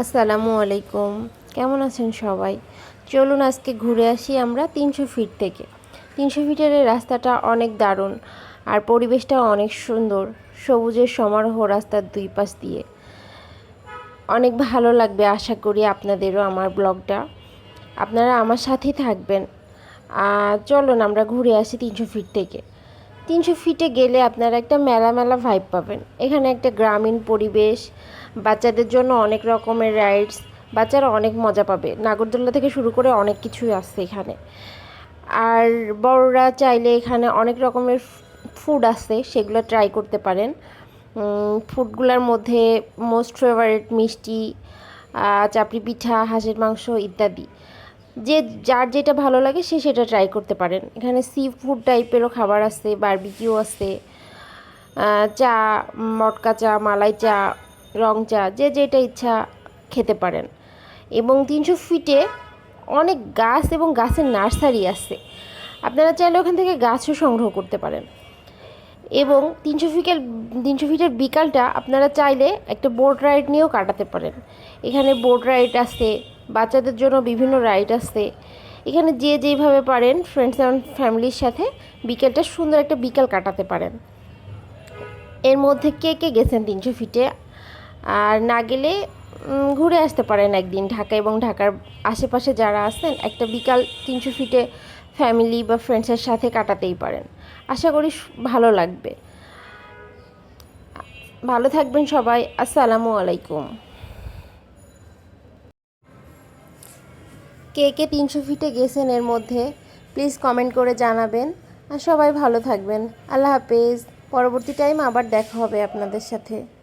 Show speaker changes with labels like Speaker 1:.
Speaker 1: আসসালামু আলাইকুম। কেমন আছেন সবাই? চলুন আজকে ঘুরে আসি আমরা তিনশো ফিট থেকে। তিনশো ফিটের রাস্তাটা অনেক দারুণ আর পরিবেশটা অনেক সুন্দর। সবুজের সমারোহ রাস্তার দুই পাশ দিয়ে। অনেক ভালো লাগবে আশা করি আপনাদেরও আমার ব্লগটা। আপনারা আমার সাথেই থাকবেন। চলুন আমরা ঘুরে আসি তিনশো ফিট থেকে। তিনশো ফিটে গেলে আপনারা একটা মেলা মেলা ভাইব পাবেন। এখানে একটা গ্রামীণ পরিবেশ, বাচ্চাদের জন্য অনেক রকমের রাইডস বাচ্চারা অনেক মজা পাবে। নাগরদোল্লা থেকে শুরু করে অনেক কিছুই আসছে এখানে। আর বড়রা চাইলে এখানে অনেক রকমের ফুড আছে, সেগুলো ট্রাই করতে পারেন। ফুডগুলোর মধ্যে মোস্ট ফেভারিট মিষ্টি চাপড়ি পিঠা, হাঁসের মাংস ইত্যাদি। যে যার যেটা ভালো লাগে সে সেটা ট্রাই করতে পারেন। এখানে সি ফুড টাইপেরও খাবার আছে বারবিকিউ আছে চা, মটকা চা, মালাই চা, রং চা, যে যেটা ইচ্ছা খেতে পারেন। এবং তিনশো ফিটে অনেক গাছ এবং গাছের নার্সারি আছে। আপনারা চাইলে ওখান থেকে গাছও সংগ্রহ করতে পারেন। এবং তিনশো ফিটের তিনশো ফিটের বিকালটা আপনারা চাইলে একটা বোট রাইড নিয়েও কাটাতে পারেন। এখানে বোট রাইড আছে বাচ্চাদের জন্য বিভিন্ন রাইড আছে এখানে যে যেভাবে পারেন ফ্রেন্ডস অ্যান্ড ফ্যামিলির সাথে বিকেলটা সুন্দর একটা বিকাল কাটাতে পারেন। এর মধ্যে কে কে গেছেন তিনশো ফিটে? আর না গেলে ঘুরে আসতে পারেন একদিন ঢাকা এবং ঢাকার আশেপাশে যারা আছেন, একটা বিকাল তিনশো ফিটে ফ্যামিলি বা ফ্রেন্ডসের সাথে কাটাতেই পারেন। আশা করি ভালো লাগবে। ভালো থাকবেন সবাই। আসসালামু আলাইকুম। কে কে তিনশো ফিটে গেছেন এর মধ্যে প্লিজ কমেন্ট করে জানাবেন। আর সবাই ভালো থাকবেন। আল্লাহ হাফেজ। পরবর্তী টাইম আবার দেখা হবে আপনাদের সাথে।